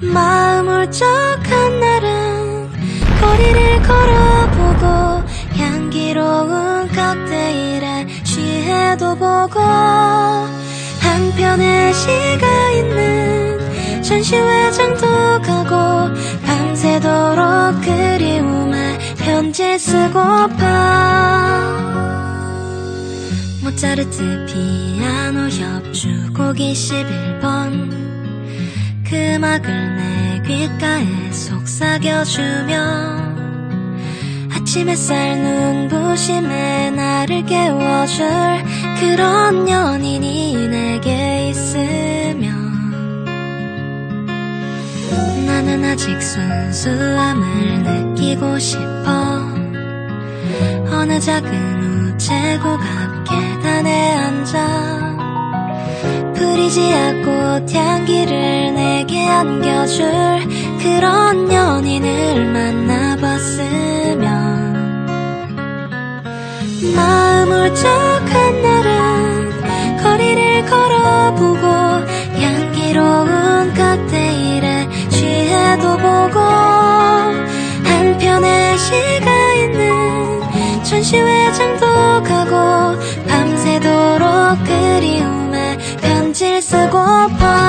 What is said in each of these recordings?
마음 울적한 날은 거리를 걸어보고 향기로운 칵테일에 취해도 보고 한편의 시가 있는 전시회장도 가고 밤새도록 그리움에 편지 쓰고파 모차르트 피아노 협주 곡 21번 그 음악을 내 귓가에 속삭여주며 아침 햇살 눈부심에 나를 깨워줄 그런 연인이 내게 있으면 나는 아직 순수함을 느끼고 싶어. 어느 작은 우체국 앞 계단에 앉아 프리지아 꽃 향기를 내게 안겨줄 그런 연인을 만나봤으면. 마음 울적한 날은 거리를 걸어보고 향기로운 칵테일에 취해도 보고 한편의 시가 있는 전시회장도 가고 밤새도록 그리움 에 편지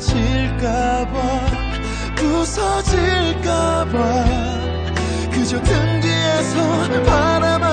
사라질까봐 부서질까봐 그저 등 뒤에서 바라봐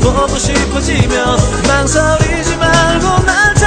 보고 싶어지면 망설이지 말고 날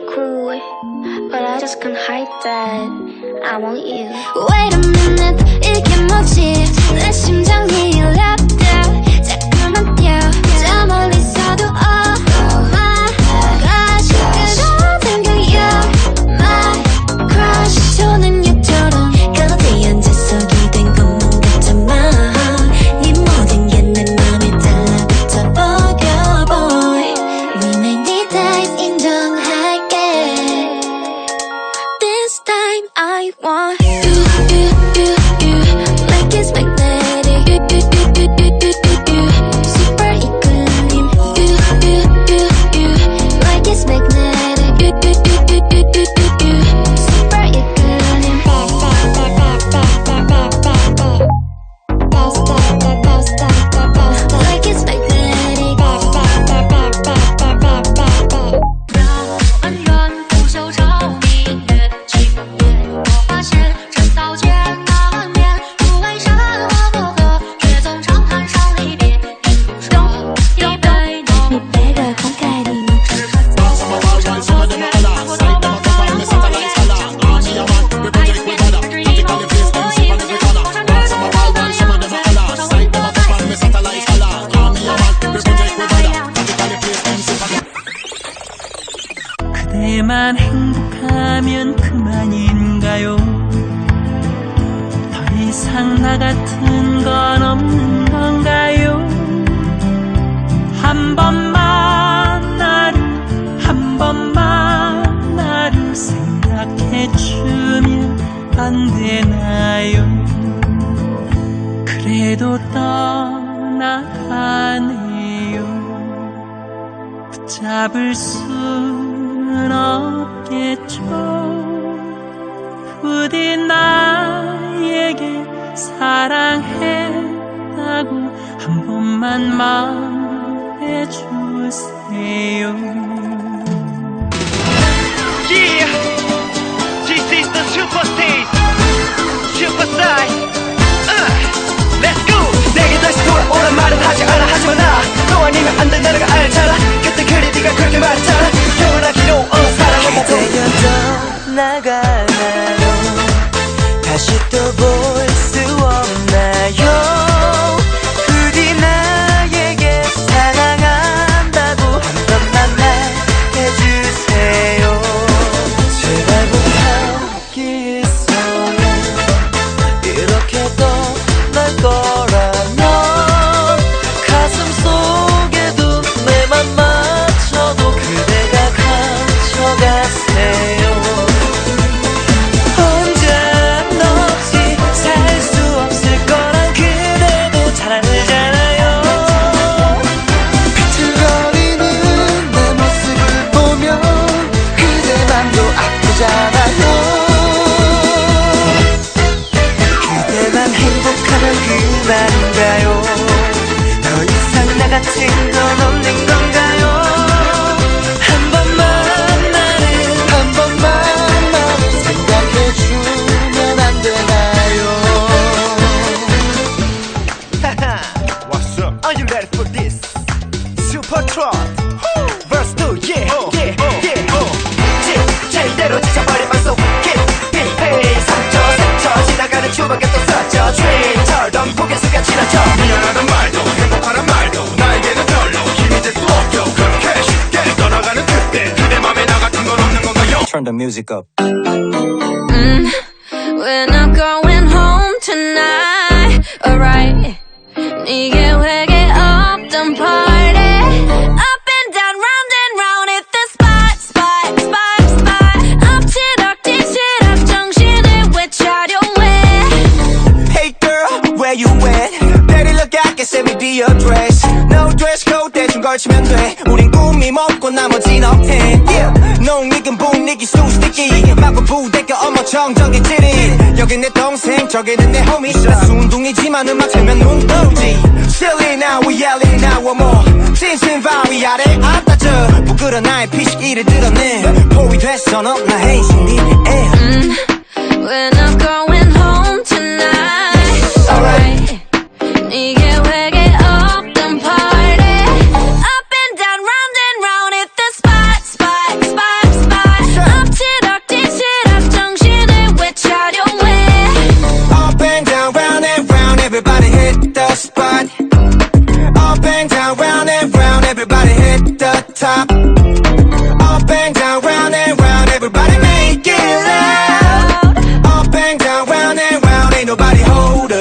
cool, but I just can't hide that I want you. Wait a minute 이게 뭐지 내 심장이 랩다 하면 그만인가요? 더 이상 나 같은 건 없는 건가요? 한 번만 나를, 한 번만 나를 생각해 주면 안 되나요? 그래도 떠나가네요. 붙잡을 수는 없겠죠. 나에게 사랑했다고 한 번만 말해주세요. Yeah, this is the super stage, super size. Uh, let's go. 내게 다시 돌아오란 말은 하지 않아 하지만 나너 아니면 안 된다는 걸 알잖아. 그때 그리 네가 그렇게 말했잖아. 영원하기로 어 사랑해 그대여 나가나요 다 이상 나 같은 건 없는 Turn the music up We're not going home tonight. Alright. 네게 회개 없던 party. Up and down, round and round at the spot, spot, spot, spot. 엎치락 뒤치락 정신을 외차려 왜? Hey girl, where you at? Daddy look I can send me the address No 걸치면 돼. 우린 꿈이 먹고 나머진 업텐. 농익은 분위기 수수께끼. 마구 부대껴 어머 정적인 찌릿 여긴 내 동생 저기는 내 homie. 나 순둥이지만 음악 틀면 눈 떠오지. Silly now we yelling now one more. 진심 바위 아래 앞다져. 부끄러 나의 피식 이를 드러내. 포위 됐어 너나 행신이 We're not going home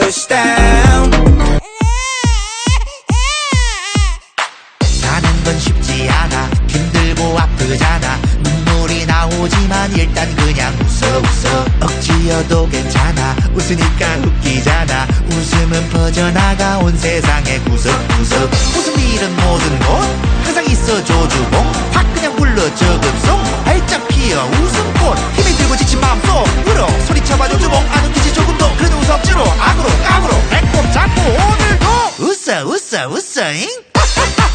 touchdown 사는 건 쉽지 않아. 힘들고 아프잖아. 나오지만 일단 그냥 웃어 웃어. 억지여도 괜찮아. 웃으니까 웃기잖아. 웃음은 퍼져나가 온 세상에 구석구석. 웃음이란 모든 곳 항상 있어 조주봉. 다 그냥 불러 저금송. 활짝 피어 웃음꽃. 힘이 들고 지친 마음속 울어. 소리쳐봐 조주봉. 안 웃기지 조금 더 그래도 웃어 억지로 악으로 까으로. 배꼽 잡고 오늘도 웃어 웃어 웃어잉?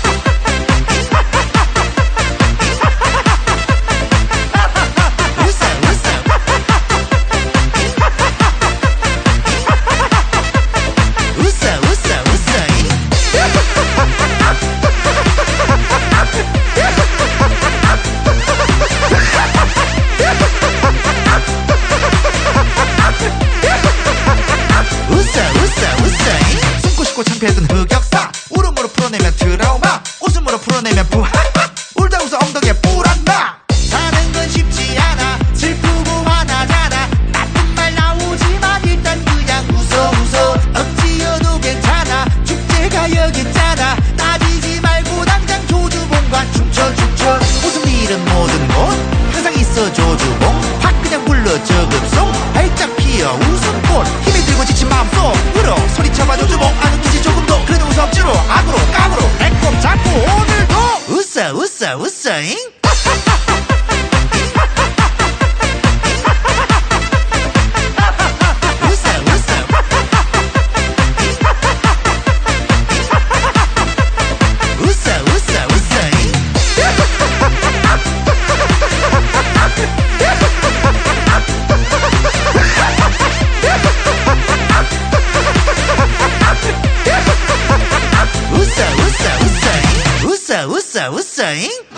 웃어 웃